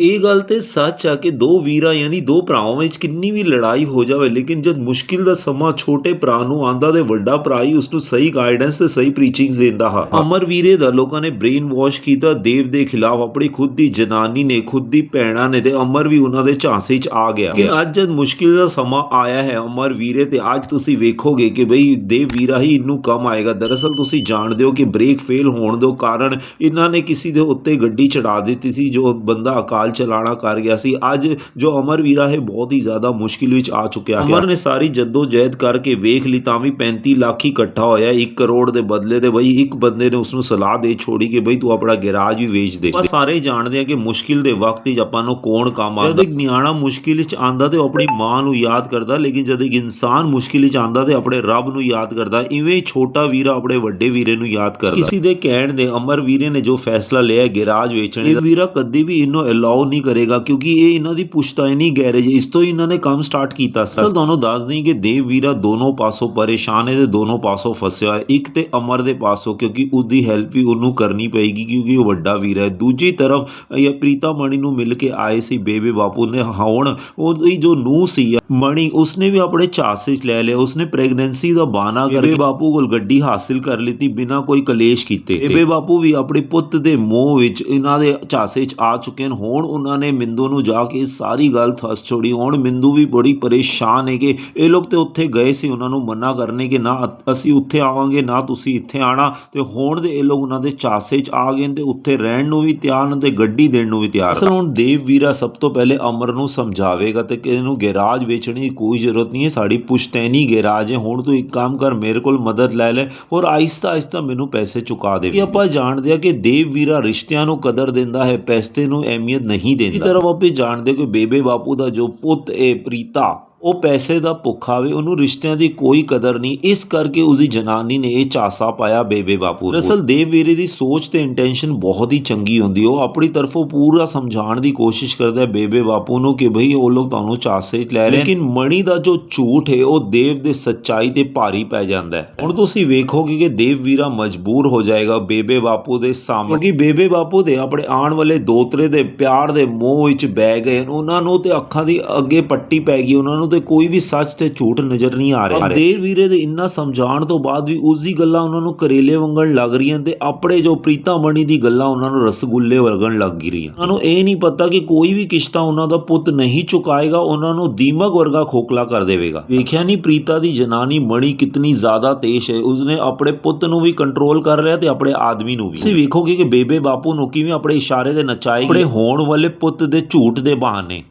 ਇਹ ਗੱਲ ਤੇ ਸੱਚ ਆ ਕਿ ਦੋ ਵੀਰਾਂ ਯਾਨੀ ਦੋ ਭਰਾਵਾਂ ਵਿੱਚ ਕਿੰਨੀ ਵੀ ਲੜਾਈ ਹੋ ਜਾਵੇ ਲੇਕਿਨ ਜਦ ਮੁਸ਼ਕਿਲ ਦਾ ਸਮਾਂ ਛੋਟੇ ਭਰਾ ਨੂੰ ਆਂਦਾ ਤੇ ਵੱਡਾ ਭਰਾ ਹੀ ਉਸ ਨੂੰ ਸਹੀ ਗਾਈਡੈਂਸ ਤੇ ਸਹੀ ਪ੍ਰੀਚਿੰਗਸ ਦਿੰਦਾ ਹਾ। ਅਮਰ ਵੀਰੇ ਦਾ ਲੋਕਾਂ ਨੇ ਬ੍ਰੇਨ ਵਾਸ਼ ਕੀਤਾ ਦੇਵ ਦੇ ਖਿਲਾਫ ਆਪਣੀ ਖੁਦ ਦੀ ਜਨਾਨੀ ਨੇ ਖੁਦ ਦੀ ਭੈਣਾਂ ਨੇ ਤੇ ਅਮਰ ਵੀ ਉਹਨਾਂ ਦੇ ਝਾਂਸੇ 'ਚ ਆ ਗਿਆ। ਕਿ ਅੱਜ ਜਦ ਮੁਸ਼ਕਿਲ ਦਾ ਸਮਾਂ ਆਇਆ ਹੈ ਅਮਰ ਵੀਰੇ ਤੇ ਅੱਜ ਤੁਸੀਂ ਵੇਖੋਗੇ ਕਿ ਬਈ ਦੇਵ ਵੀਰਾ ਹੀ ਇਹਨੂੰ ਕੰਮ ਆਏਗਾ। ਦਰਅਸਲ ਤੁਸੀਂ ਜਾਣਦੇ ਹੋ ਕਿ ਬ੍ਰੇਕ ਫੇਲ ਹੋਣ ਦੇ ਕਾਰਨ ਇਹਨਾਂ ਨੇ ਕਿਸੇ ਦੇ ਉੱਤੇ ਗੱਡੀ ਚੜਾ ਦਿੱਤੀ ਸੀ ਜੋ ਬੰਦਾ ਅਕਾਲ ਚਲਾਣਾ ਕਰ ਗਿਆ ਸੀ। ਅੱਜ ਜੋ ਅਮਰ ਵੀਰਾ ਹੈ ਬਹੁਤ ਹੀ ਜ਼ਿਆਦਾ ਮੁਸ਼ਕਿਲ ਵਿੱਚ ਆ ਚੁੱਕਿਆ ਹੈ। ਅਮਰ ਨੇ ਸਾਰੀ ਜੱਦੋ ਜਹਿਦ ਕਰਕੇ ਵੇਖ ਲਈ ਤਾਂ ਵੀ 35 ਲੱਖ ਹੀ ਇਕੱਠਾ ਹੋਇਆ 1 ਕਰੋੜ ਦੇ ਬਦਲੇ ਤੇ ਬਈ ਇੱਕ ਬੰਦੇ ਨੇ ਉਸ ਨੂੰ ਸਲਾਹ ਦੇ ਛੋੜੀ ਕਿ ਬਈ ਤੂੰ ਆਪਣਾ ਗੈਰਾਜ ਵੀ ਵੇਚ ਦੇ। ਸਾਰੇ ਜਾਣਦੇ ਆ ਕਿ ਮੁਸ਼ਕਿਲ ਦੇ ਵਕਤ ਵਿੱਚ ਆਪਾਂ ਨੂੰ ਕੌਣ ਕੰਮ ਆਉਂਦਾ। ਜਦ ਇੱਕ ਨਿਆਣਾ ਮੁਸ਼ਕਿਲ ਵਿੱਚ ਆਂਦਾ ਤੇ ਆਪਣੀ ਮਾਂ ਨੂੰ ਯਾਦ ਕਰਦਾ ਲੇਕਿਨ ਜਦ ਇੱਕ ਇਨਸਾਨ ਮੁਸ਼ਕਿਲ ਵਿੱਚ ਆਂਦਾ ਤੇ ਆਪਣੇ ਰੱਬ ਨੂੰ ਯਾਦ ਕਰਦਾ ਇਵੇਂ ਹੀ ਛੋਟਾ ਵੀਰਾ ਆਪਣੇ ਵੱਡੇ ਵੀਰੇ ਨੂੰ ਯਾਦ ਕਰਦਾ। ਕਿਸੇ ਦੇ ਕਹਿਣ ਦੇ ਅਮਰ ਵੀਰੇ ਨੇ ਜੋ ਫੈਸਲਾ ਲਿਆ ਗੈਰਾਜ ਵੇਚਣੇ ਦਾ ਵੀਰਾ ਕਦੀ ਵੀ ਇਹਨੂੰ ਅਲਾਉ ਨਹੀਂ ਕਰੇਗਾ ਕਿਉਂਕਿ ਇਹ ਇਹਨਾਂ ਦੀ ਪੁਸ਼ਤਾਇਨੀ ਗੈਰੇਜ ਇਸ ਤੋਂ ਹੀ ਇਹਨਾਂ ਨੇ ਕੰਮ ਸਟਾਰਟ ਕੀਤਾ। ਸਰ ਤੁਹਾਨੂੰ ਦੱਸ ਦਈਂ ਕਿ ਦੇਵ ਵੀਰਾ ਦੋਨੋਂ ਪਾਸੋਂ ਪਰੇਸ਼ਾਨ ਹੈ ਤੇ ਦੋਨੋਂ ਪਾਸੋਂ ਫਸਿਆ ਹੈ। ਇੱਕ ਤੇ ਅਮਰ ਦੇ ਪਾਸੋਂ ਕਿਉਂਕਿ ਉਹਦੀ ਹੈਲਪ ਵੀ ਉਹਨੂੰ ਕਰਨੀ ਪਏਗੀ ਕਿਉਂਕਿ ਉਹ ਵੱਡਾ ਵੀਰਾ ਹੈ। ਦੂਜੀ ਤਰਫ ਇਹ ਪ੍ਰੀਤਾ ਮਣੀ ਨੂੰ ਮਿਲ ਕੇ ਆਏ ਸੀ ਬੇਬੇ ਬਾਪੂ ਨੇ। ਹੁਣ ਉਹਦੀ ਜੋ ਨੂੰਹ ਸੀ ਮਣੀ ਉਸਨੇ ਵੀ ਆਪਣੇ ਝਾਂਸੇ 'ਚ ਲੈ ਲਿਆ ਉਸਨੇ ਪ੍ਰੈਗਨੈਂਸੀ ਦਾ ਬਹਾਨਾ ਕਰਕੇ ਬਾਪੂ ਕੋਲ ਗੱਡੀ ਹਾਸਿਲ ਕਰ ਲਈ ਬਿਨਾਂ ਕੋਈ ਕਲੇਸ਼ ਕੀਤੇ ਬੇਬੇ ਬਾਪੂ ਵੀ ਆਪਣੇ ਪੁੱਤ ਦੇ ਮੋਹ ਵਿੱਚ ਇਹਨਾਂ ਦੇ ਝਾਂਸੇ 'ਚ ਆ ਚੁੱਕੇ ਹਨ। ਹੁਣ ਹੁਣ ਉਹਨਾਂ ਨੇ ਮਿੰਦੂ ਨੂੰ ਜਾ ਕੇ ਸਾਰੀ ਗੱਲ ਥਸ ਛੋੜੀ। ਹੁਣ ਮਿੰਦੂ ਵੀ ਬੜੀ ਪਰੇਸ਼ਾਨ ਹੈ ਕਿ ਇਹ ਲੋਕ ਤੇ ਉੱਥੇ ਗਏ ਸੀ, ਉਹਨਾਂ ਨੂੰ ਮਨਾ ਕਰਨੇ ਕਿ ਨਾ, ਅਸੀਂ ਉੱਥੇ ਆਵਾਂਗੇ, ਨਾ ਤੁਸੀਂ ਇੱਥੇ ਆਣਾ। ਤੇ ਹੁਣ ਦੇ ਇਹ ਲੋਕ ਉਹਨਾਂ ਦੇ ਝਾਂਸੇ 'ਚ ਆ ਗਏ ਤੇ ਉੱਥੇ ਰਹਿਣ ਨੂੰ ਵੀ ਤਿਆਰ ਨੇ ਤੇ ਗੱਡੀ ਦੇਣ ਨੂੰ ਵੀ ਤਿਆਰ ਅਸਲ ਹੁਣ ਦੇਵ ਵੀਰਾ ਸਭ ਤੋਂ ਪਹਿਲੇ ਅਮਰ ਨੂੰ ਸਮਝਾਵੇਗਾ ਤੇ ਕਿ ਇਹਨੂੰ ਗੈਰਾਜ ਵੇਚਣ ਦੀ ਕੋਈ ਜ਼ਰੂਰਤ ਨਹੀਂ ਹੈ, ਸਾਡੀ ਪੁਸ਼ਤੈਨੀ ਗੈਰਾਜ ਹੈ। ਹੁਣ ਤੂੰ ਇੱਕ ਕੰਮ ਕਰ, ਮੇਰੇ ਕੋਲ ਮਦਦ ਲੈ ਲੈ ਔਰ ਆਇਸਤਾ ਆਹਿਸਤਾ ਮੈਨੂੰ ਪੈਸੇ ਚੁਕਾ ਦੇ। ਆਪਾਂ ਜਾਣਦੇ ਆ ਕਿ ਦੇਵ ਵੀਰਾ ਰਿਸ਼ਤਿਆਂ ਨੂੰ ਕਦਰ ਦਿੰਦਾ ਹੈ, ਪੈਸੇ ਨੂੰ ਅਹਿਮੀਅਤ ਨਹੀਂ ਦਿੰਦਾ। ਇਸ ਤਰ੍ਹਾਂ ਆਪੇ ਜਾਣਦੇ ਕਿ ਬੇਬੇ ਬਾਪੂ ਦਾ ਜੋ ਪੁੱਤ ਏ ਪ੍ਰੀਤਾ ਉਹ ਪੈਸੇ ਦਾ ਭੁੱਖਾ ਵੇ ਉਹਨੂੰ ਰਿਸ਼ਤਿਆਂ ਦੀ ਕੋਈ ਕਦਰ ਨਹੀਂ। ਇਸ ਕਰਕੇ ਉਸਦੀ ਜਨਾਨੀ ਨੇ ਇਹ ਚਾਸਾ ਪਾਇਆ ਬੇਬੇ ਬਾਪੂ ਦਰਅਸਲ ਦੇਵ ਵੀਰੇ ਦੀ ਸੋਚ ਤੇ ਇੰਟੈਂਸ਼ਨ ਬਹੁਤ ਹੀ ਚੰਗੀ ਹੁੰਦੀ। ਉਹ ਆਪਣੀ ਤਰਫੋਂ ਪੂਰਾ ਸਮਝਾਉਣ ਦੀ ਕੋਸ਼ਿਸ਼ ਕਰਦਾ ਹੈ ਬੇਬੇ ਬਾਪੂ ਨੂੰ ਕਿ ਭਈ ਉਹ ਲੋਕ ਤੁਹਾਨੂੰ ਚਾਸੇ 'ਚ ਲੈ ਰਹੇ ਲੇਕਿਨ ਮਣੀ ਦਾ ਜੋ ਝੂਠ ਹੈ, ਉਹ ਦੇਵ ਦੇ ਸੱਚਾਈ ਤੇ ਭਾਰੀ ਪੈ ਜਾਂਦਾ ਹੈ। ਹੁਣ ਤੁਸੀਂ ਵੇਖੋਗੇ ਕਿ ਦੇਵ ਵੀਰਾ ਮਜਬੂਰ ਹੋ ਜਾਏਗਾ ਬੇਬੇ ਬਾਪੂ ਦੇ ਸਾਹਮਣੇ। ਕਿਉਂਕਿ ਬੇਬੇ ਬਾਪੂ ਦੇ ਆਪਣੇ ਆਉਣ ਵਾਲੇ ਦੋਤਰੇ ਦੇ ਪਿਆਰ ਦੇ ਮੋਹ ਵਿੱਚ ਬਹਿ ਗਏ ਉਹਨਾਂ ਨੂੰ ਤੇ ਅੱਖਾਂ ਦੀ ਅੱਗੇ ਪੱਟੀ ਪੈ ਗਈ। ਉਹਨਾਂ ਨੂੰ ਤੇ ਕੋਈ ਵੀ ਸੱਚ ਤੇ ਝੂਠ ਨਜ਼ਰ ਨਹੀਂ ਆ ਰਿਹਾ। ਦੇਵ ਵੀਰੇ ਦੇ ਇੰਨਾ ਸਮਝਾਉਣ ਤੋਂ ਬਾਅਦ ਵੀ ਉਸ ਦੀ ਗੱਲਾਂ ਉਹਨਾਂ ਨੂੰ ਕਰੇਲੇ ਵੰਗਣ ਲੱਗ ਰਹੀਆਂ ਤੇ ਆਪਣੇ ਜੋ ਪ੍ਰੀਤਾ ਮਣੀ ਦੀ ਗੱਲਾਂ ਉਹਨਾਂ ਨੂੰ ਰਸਗੁੱਲੇ ਵਰਗਣ ਲੱਗ ਰਹੀਆਂ। ਉਹਨਾਂ ਨੂੰ ਇਹ ਨਹੀਂ ਪਤਾ ਕਿ ਕੋਈ ਵੀ ਕਿਸ਼ਤਾ ਉਹਨਾਂ ਦਾ ਪੁੱਤ ਨਹੀਂ ਚੁਕਾਏਗਾ ਉਹਨਾਂ ਨੂੰ ਦੀਮਕ ਵਰਗਾ ਖੋਖਲਾ ਕਰ ਦੇਵੇਗਾ। ਵੇਖਿਆ ਨਹੀਂ ਪ੍ਰੀਤਾ ਦੀ ਜਨਾਨੀ ਮਣੀ ਕਿਤਨੀ ਜ਼ਿਆਦਾ ਤੇਜ਼ ਹੈ। ਉਸਨੇ ਆਪਣੇ ਪੁੱਤ ਨੂੰ ਵੀ ਕੰਟਰੋਲ ਕਰ ਲਿਆ ਤੇ ਆਪਣੇ ਆਦਮੀ ਨੂੰ ਵੀ। ਤੁਸੀਂ ਵੇਖੋਗੇ ਕਿ ਬੇਬੇ ਬਾਪੂ ਨੂੰ ਕਿਵੇਂ ਆਪਣੇ ਇਸ਼ਾਰੇ ਦੇ ਨਚਾਏ ਆਪਣੇ ਹੋਣ ਵਾਲੇ ਪੁੱਤ ਦੇ ਝੂਠ ਦੇ ਬਹਾਨੇ।